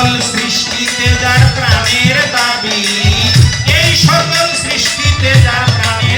সকল সৃষ্টিতে যার প্রাণের দাবি এই সকল সৃষ্টিতে যার প্রাণের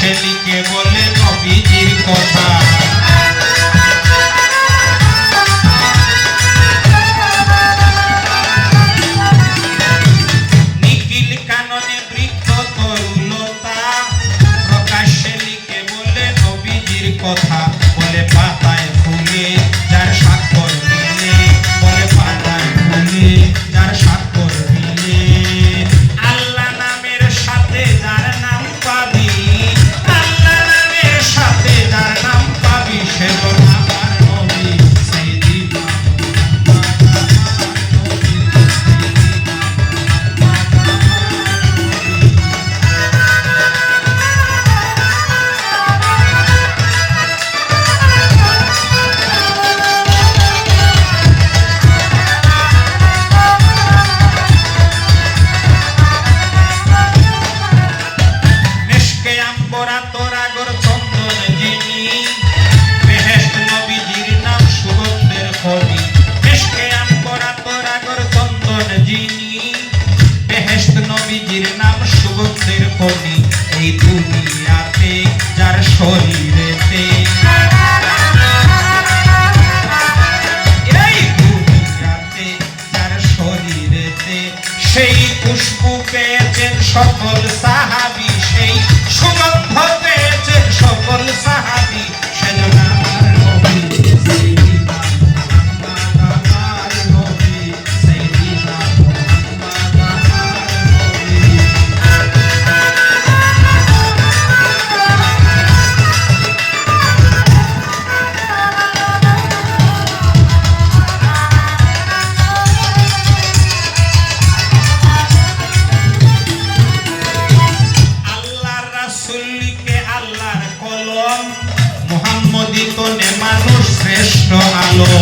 লিখে বলে নবীজির কথা। নিখিল কাননে বৃক্ষ তরুলতা প্রকাশ্যে লিখে বলে নবীজির কথা। বলে পাতায় খনি এই দুনিয়াতে যার শরীরেতে। যার সেই খুশবু পেয়েছেন সকল সাহাবি সেই সুগন্ধ রাসূলকে আল্লাহর কলম মুহাম্মদিত মানুষ শ্রেষ্ঠ আলো।